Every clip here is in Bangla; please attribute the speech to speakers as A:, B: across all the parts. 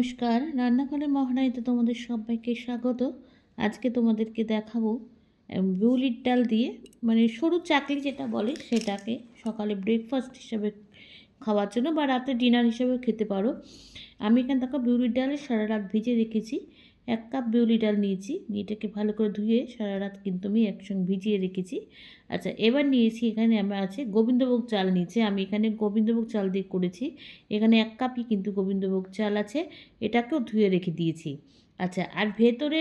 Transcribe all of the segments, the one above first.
A: নমস্কার। রান্নাঘরের মহারানীতে তোমাদের সবাইকে স্বাগত। আজকে তোমাদেরকে দেখাবো বিউলির ডাল দিয়ে মানে সরু চাকলি যেটা বলে সেটাকে সকালে ব্রেকফাস্ট হিসাবে খাওয়ার জন্য বা রাতে ডিনার হিসাবে খেতে পারো। আমি এখানে দেখো বিউলির ডালে সারা রাত ভিজে রেখেছি। এক কাপ বিউলি ডাল নিয়েছি, নিয়ে এটাকে ভালো করে ধুয়ে সারা রাত কিন্তু আমি একসঙ্গে ভিজিয়ে রেখেছি। আচ্ছা এবার নিয়েছি এখানে আমার আছে গোবিন্দভোগ চাল নিয়েছি। আমি এখানে গোবিন্দভোগ চাল দিয়ে করেছি। এখানে এক কাপই কিন্তু গোবিন্দভোগ চাল আছে, এটাকেও ধুয়ে রেখে দিয়েছি। আচ্ছা আর ভেতরে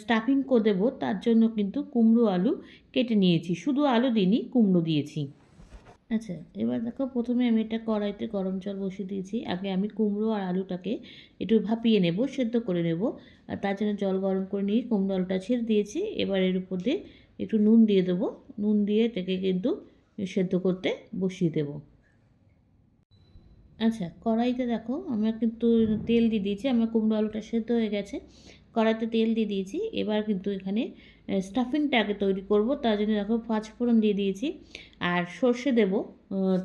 A: স্টাফিং করে দেবো, তার জন্য কিন্তু কুমড়ো আলু কেটে নিয়েছি। শুধু আলু দিইনি, কুমড়ো দিয়েছি। আচ্ছা এবার দেখো প্রথমে আমি এটা কড়াইতে গরম জল বসিয়ে দিয়েছি। আগে আমি কুমড়ো আর আলুটাকে একটু ভাপিয়ে নেব, সেদ্ধ করে নেব। আর তার জন্য জল গরম করে নিয়ে কুমড়ো আলুটা ছেড়ে দিয়েছি। এবার এর উপর দিয়ে একটু নুন দিয়ে দেবো। নুন দিয়ে এটাকে কিন্তু সেদ্ধ করতে বসিয়ে দেবো। আচ্ছা কড়াইতে দেখো আমরা কিন্তু তেল দিয়ে দিয়েছি। আমার কুমড়ো আলুটা সেদ্ধ হয়ে গেছে। কড়াইতে তেল দিয়ে দিয়েছি। এবার কিন্তু এখানে স্টাফিংটা আগে তৈরি করব। তার জন্য দেখো পাঁচ ফোড়ন দিয়ে দিয়েছি। আর সর্ষে দেব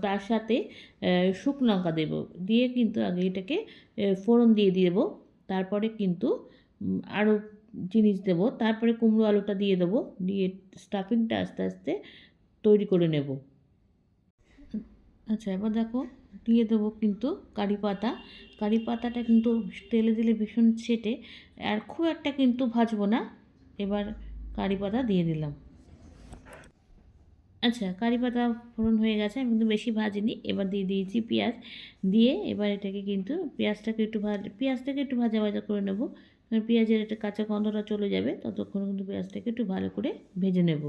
A: তার সাথে শুকনো লঙ্কা দেবো। দিয়ে কিন্তু আগে এটাকে ফোড়ন দিয়ে দেবো। তারপরে কিন্তু আরও জিনিস দেব। তারপরে কুমড়ো আলুটা দিয়ে দেবো। দিয়ে স্টাফিংটা আস্তে আস্তে তৈরি করে নেব। আচ্ছা এবার দেখো দিয়ে দেবো কিন্তু কারি পাতা। কারি পাতাটা কিন্তু তেলে দিলে ভীষণ ছেটে আর খুব একটা কিন্তু ভাজবো না। এবার কারি পাতা দিয়ে দিলাম। আচ্ছা কারি পাতা ফোড়ন হয়ে গেছে, আমি কিন্তু বেশি ভাজিনি। এবার দিয়ে দিয়েছি পেঁয়াজ। দিয়ে এবার এটাকে কিন্তু পেঁয়াজটাকে একটু ভাজ, পেঁয়াজটাকে একটু ভাজা ভাজা করে নেব। কারণ পেঁয়াজের একটা কাঁচা গন্ধটা চলে যাবে, ততক্ষণ কিন্তু পেঁয়াজটাকে একটু ভালো করে ভেজে নেব।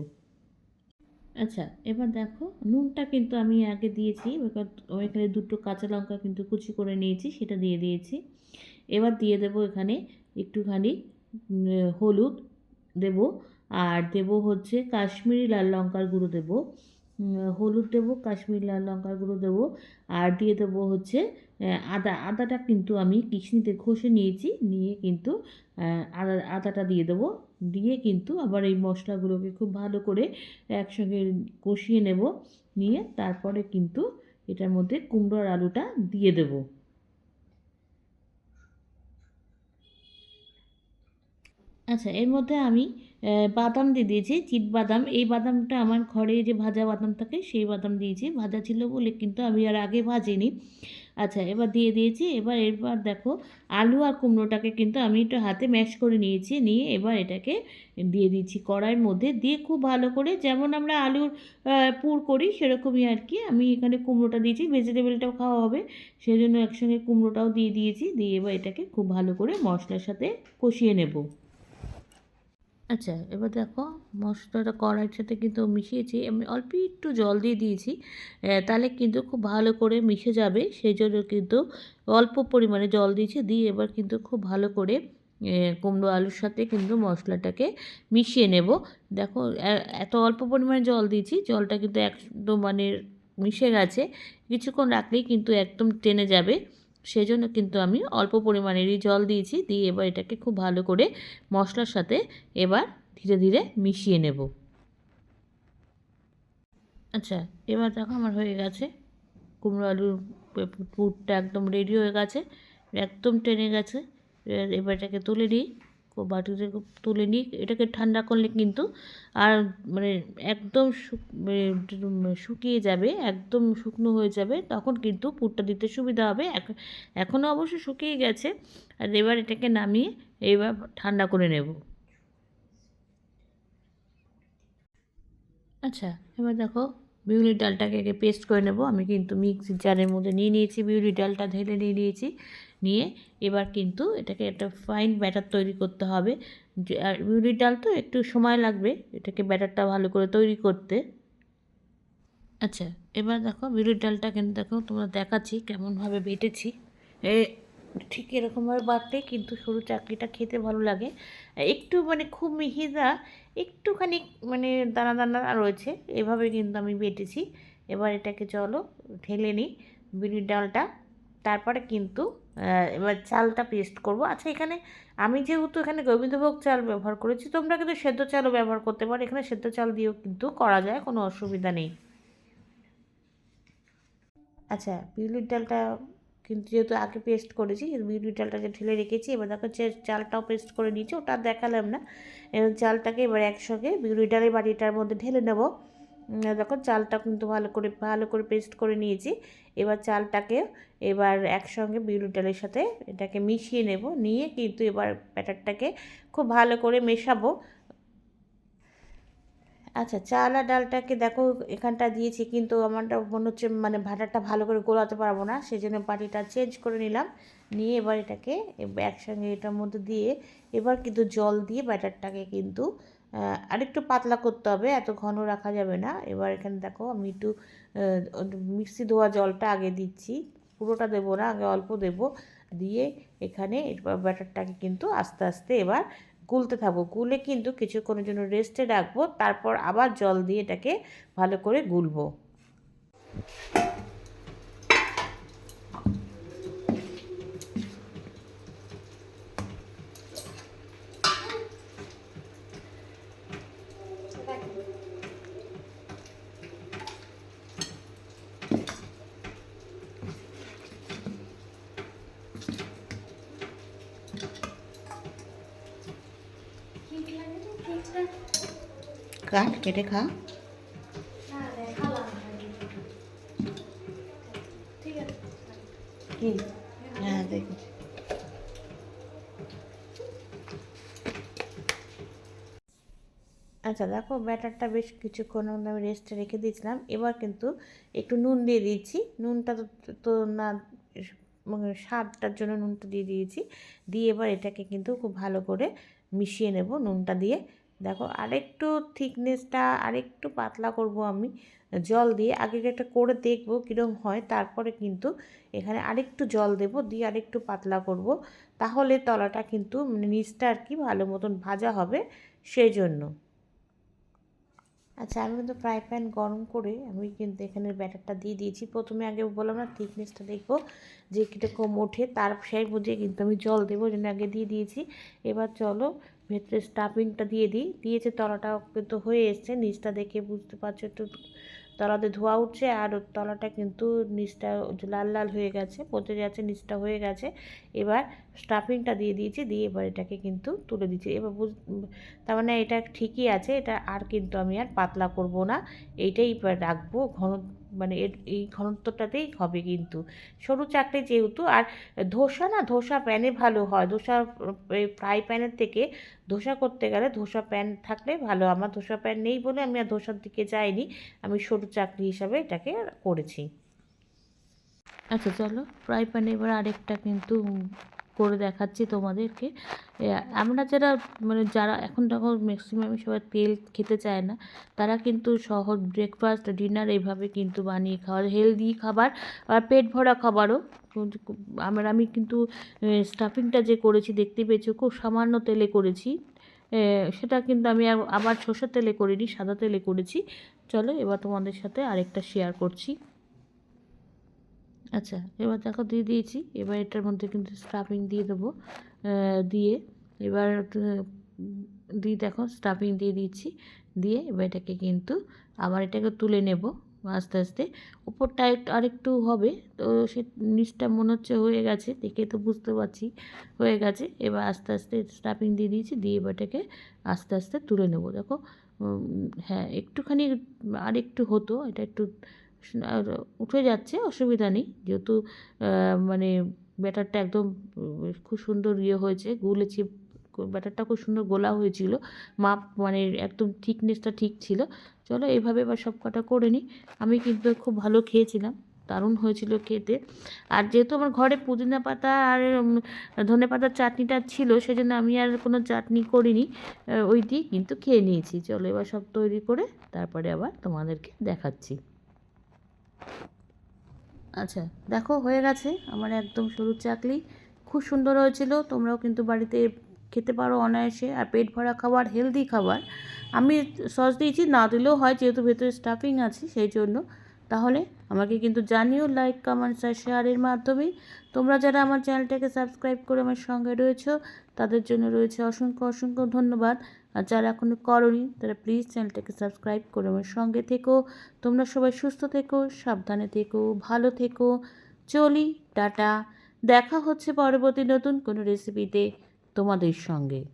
A: আচ্ছা এবার দেখো, নুনটা কিন্তু আমি আগে দিয়েছি এখানে দুটো কাঁচা লঙ্কা কিন্তু কুচি করে নিয়েছি, সেটা দিয়ে দিয়েছি। এবার দিয়ে দেব এখানে একটুখানি হলুদ দেব, আর দেব হচ্ছে কাশ্মীরি লাল লঙ্কার গুঁড়ো দেব। হলুদ দেব, কাশ্মীরি লাল লঙ্কার গুঁড়ো দেবো, আর দিয়ে দেবো হচ্ছে আদা। আদাটা কিন্তু আমি কিশনিতে ঘষে নিয়েছি, নিয়ে কিন্তু আদা, আদাটা দিয়ে দেবো। দিয়ে কিন্তু আবার এই মশলাগুলোকে খুব ভালো করে একসঙ্গে কষিয়ে নেব, নিয়ে তারপরে কিন্তু এটার মধ্যে কুমড়োর আলুটা দিয়ে দেব। আচ্ছা এর মধ্যে আমি বাদাম দিয়ে দিয়েছি, চিট বাদাম। এই বাদামটা আমার ঘরে যে ভাজা বাদাম থাকে, সেই বাদাম দিয়েছি। ভাজা ছিল বলে কিন্তু আমি আর আগে ভাজিনি। আচ্ছা এবার দিয়ে দিয়েছি। এবার এরপর দেখো, আলু আর কুমড়োটাকে কিন্তু আমি একটু হাতে ম্যাশ করে নিয়েছি। নিয়ে এবার এটাকে দিয়ে দিচ্ছি কড়াইয়ের মধ্যে। দিয়ে খুব ভালো করে যেমন আমরা আলুর পুর করি, সেরকমই আর কি। আমি এখানে কুমড়োটা দিয়েছি ভেজিটেবলটাও খাওয়া হবে। সেই জন্য একসঙ্গে কুমড়োটাও দিয়ে দিয়েছি। দিয়ে এবার এটাকে খুব ভালো করে মশলার সাথে কষিয়ে নেব। আচ্ছা এবার দেখো মশলাটা কড়াইয়ের সাথে কিন্তু মিশিয়েছি। আমি অল্প একটু জল দিয়ে দিয়েছি। তাহলে কিন্তু খুব ভালো করে মিশে যাবে। সেই জন্য কিন্তু অল্প পরিমাণে জল দিয়েছি। দিয়ে এবার কিন্তু খুব ভালো করে কুমড়ো আলুর সাথে কিন্তু মশলাটাকে মিশিয়ে নেব। দেখো এত অল্প পরিমাণে জল দিয়েছি, জলটা কিন্তু একদম মানে মিশে গেছে। কিছুক্ষণ রাখলেই কিন্তু একদম টেনে যাবে। সেজন্য কিন্তু আমি অল্প পরিমাণেরই জল দিয়েছি। দিয়ে এবার এটাকে খুব ভালো করে মশলার সাথে এবার ধীরে ধীরে মিশিয়ে নেব। আচ্ছা এবার দেখো আমার হয়ে গেছে। কুমড়ো আলুর পুটটা পুরটা একদম রেডি হয়ে গেছে, একদম টেনে গেছে। এবার এটাকে তুলে নিই। বাটিতে তুলে নিই, এটাকে ঠান্ডা করলে কিন্তু আর মানে একদম মানে শুকিয়ে যাবে, একদম শুকনো হয়ে যাবে, তখন কিন্তু পুরটা দিতে সুবিধা হবে। এখনও অবশ্য শুকিয়ে গেছে। আর এবার এটাকে নামিয়ে এবার ঠান্ডা করে নেব। আচ্ছা এবার দেখো বিউলির ডালটাকে আগে পেস্ট করে নেব। আমি কিন্তু মিক্সি জারের মধ্যে নিয়ে নিয়েছি, বিউলির ডালটা ঢেলে নিয়ে নিয়েছি। নিয়ে এবার কিন্তু এটাকে একটা ফাইন ব্যাটার তৈরি করতে হবে। আর বিউলির ডাল তো একটু সময় লাগবে এটাকে ব্যাটারটা ভালো করে তৈরি করতে। আচ্ছা এবার দেখো বিউলির ডালটা কিন্তু দেখো তোমরা দেখাচ্ছি কেমনভাবে বেটেছি। এ, ঠিক এরকমভাবে বাটলে কিন্তু সরু চাকরিটা খেতে ভালো লাগে। একটু মানে খুব মিহিদা একটুখানি মানে দানা দানা রয়েছে, এভাবে কিন্তু আমি বেটেছি। এবার এটাকে চলো ঢেলে নিই বিউলির ডালটা। তারপরে কিন্তু এবার চালটা পেস্ট করব। আচ্ছা এখানে আমি যেহেতু এখানে গোবিন্দভোগ চাল ব্যবহার করেছি, তোমরা কিন্তু সেদ্ধ চালও ব্যবহার করতে পারো। এখানে সেদ্ধ চাল দিয়েও কিন্তু করা যায়, কোনো অসুবিধা নেই। আচ্ছা বিউলির ডালটা কিন্তু যেহেতু আগে পেস্ট করেছি, বিউলির ডালটা যে ঢেলে রেখেছি, এবার দেখো যে চালটাও পেস্ট করে নিয়েছি, ওটা দেখালাম না। এবার চালটাকে এবার একসঙ্গে বিউলির ডালের বাটিটার মধ্যে ঢেলে নেব। দেখো চালটা কিন্তু ভালো করে ভালো করে পেস্ট করে নিয়েছি। এবার চালটাকে এবার একসঙ্গে বিউলির ডালের সাথে এটাকে মিশিয়ে নেব। নিয়ে কিন্তু এবার ব্যাটারটাকে খুব ভালো করে মেশাবো। আচ্ছা চাল আর ডালটাকে দেখো এখানটা দিয়েছি, কিন্তু আমারটা মনে হচ্ছে মানে ভাটাটা ভালো করে গোলাতে পারব না সেই জন্য বাটিটা চেঞ্জ করে নিলাম। নিয়ে এবার এটাকে একসঙ্গে এটার মধ্যে দিয়ে এবার কিন্তু জল দিয়ে ব্যাটারটাকে কিন্তু আরেকটু পাতলা করতে হবে, এত ঘন রাখা যাবে না। এবার এখানে দেখো আমি একটু মিক্সি ধোয়া জলটা আগে দিচ্ছি। পুরোটা দেবো না, আগে অল্প দেবো। দিয়ে এখানে ব্যাটারটাকে কিন্তু আস্তে আস্তে এবার গুলতে থাকব। গুলে কিন্তু কিছুক্ষণের জন্য রেস্টে রাখব, তারপর আবার জল দিয়ে এটাকে ভালো করে গুলবো। কাট কেটে খা। হ্যাঁ আচ্ছা দেখো, ব্যাটারটা বেশ কিছুক্ষণ আমি রেস্টে রেখে দিয়েছিলাম। এবার কিন্তু একটু নুন দিয়ে দিয়েছি। নুনটা তো তো না মানে স্বাদটার জন্য নুনটা দিয়ে দিয়েছি। দিয়ে এবার এটাকে কিন্তু খুব ভালো করে মিশিয়ে নেব নুনটা দিয়ে। দেখো আরেকটু থিকনেসটা আরেকটু পাতলা করব আমি, জল দিয়ে। আগে একটা করে দেখব কীরকম হয়, তারপরে কিন্তু এখানে আরেকটু জল দেব, দিয়ে আরেকটু পাতলা করব। তাহলে তলাটা কিন্তু মানে নিচটা আর কি ভালো মতন ভাজা হবে সেই জন্য আচ্ছা আমি কিন্তু ফ্রাই প্যান গরম করে আমি কিন্তু এখানে ব্যাটারটা দিয়ে দিয়েছি। প্রথমে আগে বললাম না থিকনেসটা দেখব যে কীরকম ওঠে, তার সেই বুঝে কিন্তু আমি জল দেবো জন্য আগে দিয়ে দিয়েছি। এবার চলো ভেতরে স্টাফিংটা দিয়ে দিই। দিয়েছে তলাটাও কিন্তু হয়ে এসছে, নিচটা দেখে বুঝতে পারছ একটু তলাতে ধোয়া উঠছে আর তলাটা কিন্তু নিচটা লাল লাল হয়ে গেছে, পচে যাচ্ছে, নিচটা হয়ে গেছে। এবার স্টাফিংটা দিয়ে দিয়েছি, দিয়ে এবার এটাকে কিন্তু তুলে দিচ্ছি। এবার বুঝ, তার মানে এটা ঠিকই আছে, এটা আর কিন্তু আমি আর পাতলা করব না। এইটাই রাখব ঘন মানে এই ঘনত্বটাতেই হবে কিন্তু। সরু চাকরি যেহেতু, আর ধোসা না, ধোসা প্যানে ভালো হয়। ধোসা ফ্রাই প্যানের থেকে ধোসা করতে গেলে ধোসা প্যান থাকলে ভালো। আমার ধোসা প্যান নেই বলে আমি আর ধোসার দিকে যাইনি। আমি সরু চাকরি হিসাবে এটাকে করেছি। আচ্ছা চলো। ফ্রাই প্যানে এবার আরেকটা কিন্তু করে দেখাচ্ছি তোমাদেরকে। আমরা যারা মানে যারা এখন দেখো ম্যাক্সিমাম সবাই তেল খেতে চায় না, তারা কিন্তু সহজ ব্রেকফাস্ট ডিনার এইভাবে কিন্তু বানিয়ে খাওয়া হেলদি খাবার আর পেট ভরা খাবারও। আমার, আমি কিন্তু স্টাফিংটা যে করেছি দেখতে পেয়েছ, খুব সামান্য তেলে করেছি। সেটা কিন্তু আমি আবার সর্ষের তেলে করিনি, সাদা তেলে করেছি। চলো এবার তোমাদের সাথে আরেকটা শেয়ার করছি। আচ্ছা এবার দেখো দিয়ে দিয়েছি। এবার এটার মধ্যে কিন্তু স্টাফিং দিয়ে দেবো দিয়ে। এবার দিয়ে দেখো স্টাফিং দিয়ে দিচ্ছি দিয়ে এবার এটাকে কিন্তু আবার এটাকে তুলে নেব আস্তে আস্তে। উপরটা আরেকটু হবে, তো সে নিচটা মনে হচ্ছে হয়ে গেছে, দেখে তো বুঝতে পারছি হয়ে গেছে। এবার আস্তে আস্তে স্টাফিং দিয়ে দিয়েছি, দিয়ে এবার এটাকে আস্তে আস্তে তুলে নেব। দেখো হ্যাঁ একটুখানি আর একটু হতো, এটা একটু উঠে যাচ্ছে, অসুবিধা নেই। যেহেতু মানে ব্যাটারটা একদম খুব সুন্দর ইয়ে হয়েছে, গুলেছি, ব্যাটারটা খুব সুন্দর গোলা হয়েছিল, মাপ মানে একদম থিকনেসটা ঠিক ছিল। চলো এইভাবে এবার সব কটা করে নিই। আমি কিন্তু খুব ভালো খেয়েছিলাম, দারুণ হয়েছিল খেতে। আর যেহেতু আমার ঘরে পুদিনা পাতা আর ধনে পাতার চাটনিটা ছিল, সেজন্য আমি আর কোনো চাটনি করিনি ওই দিয়ে কিন্তু খেয়ে নিয়েছি। চলো এবার সব তৈরি করে, তারপরে আবার তোমাদেরকে দেখাচ্ছি। আচ্ছা দেখো, হয়ে গেছে আমার একদম সরু চাকলি। খুব সুন্দর হয়েছিল, তোমরাও কিন্তু বাড়িতে খেতে পারো অনায়াসে। আর পেট ভরা খাবার হেলদি খাবার। আমি সস দিয়েছি, না দিলেও হয়, যেহেতু ভেতরে স্টাফিং আছে, সেই জন্য। তাহলে আমাকে কিন্তু জানিও লাইক কমেন্টস আর শেয়ারের মাধ্যমেই। তোমরা যারা আমার চ্যানেলটাকে সাবস্ক্রাইব করে আমার সঙ্গে রয়েছো, তাদের জন্য রয়েছে অসংখ্য অসংখ্য ধন্যবাদ। আর যারা এখনও করনি, তারা প্লিজ চ্যানেলটাকে সাবস্ক্রাইব করে আমার সঙ্গে থেকো। তোমরা সবাই সুস্থ থেকো, সাবধানে থেকো, ভালো থেকো। চলি, টাটা। দেখা হচ্ছে পরবর্তী নতুন কোনো রেসিপিতে তোমাদের সঙ্গে।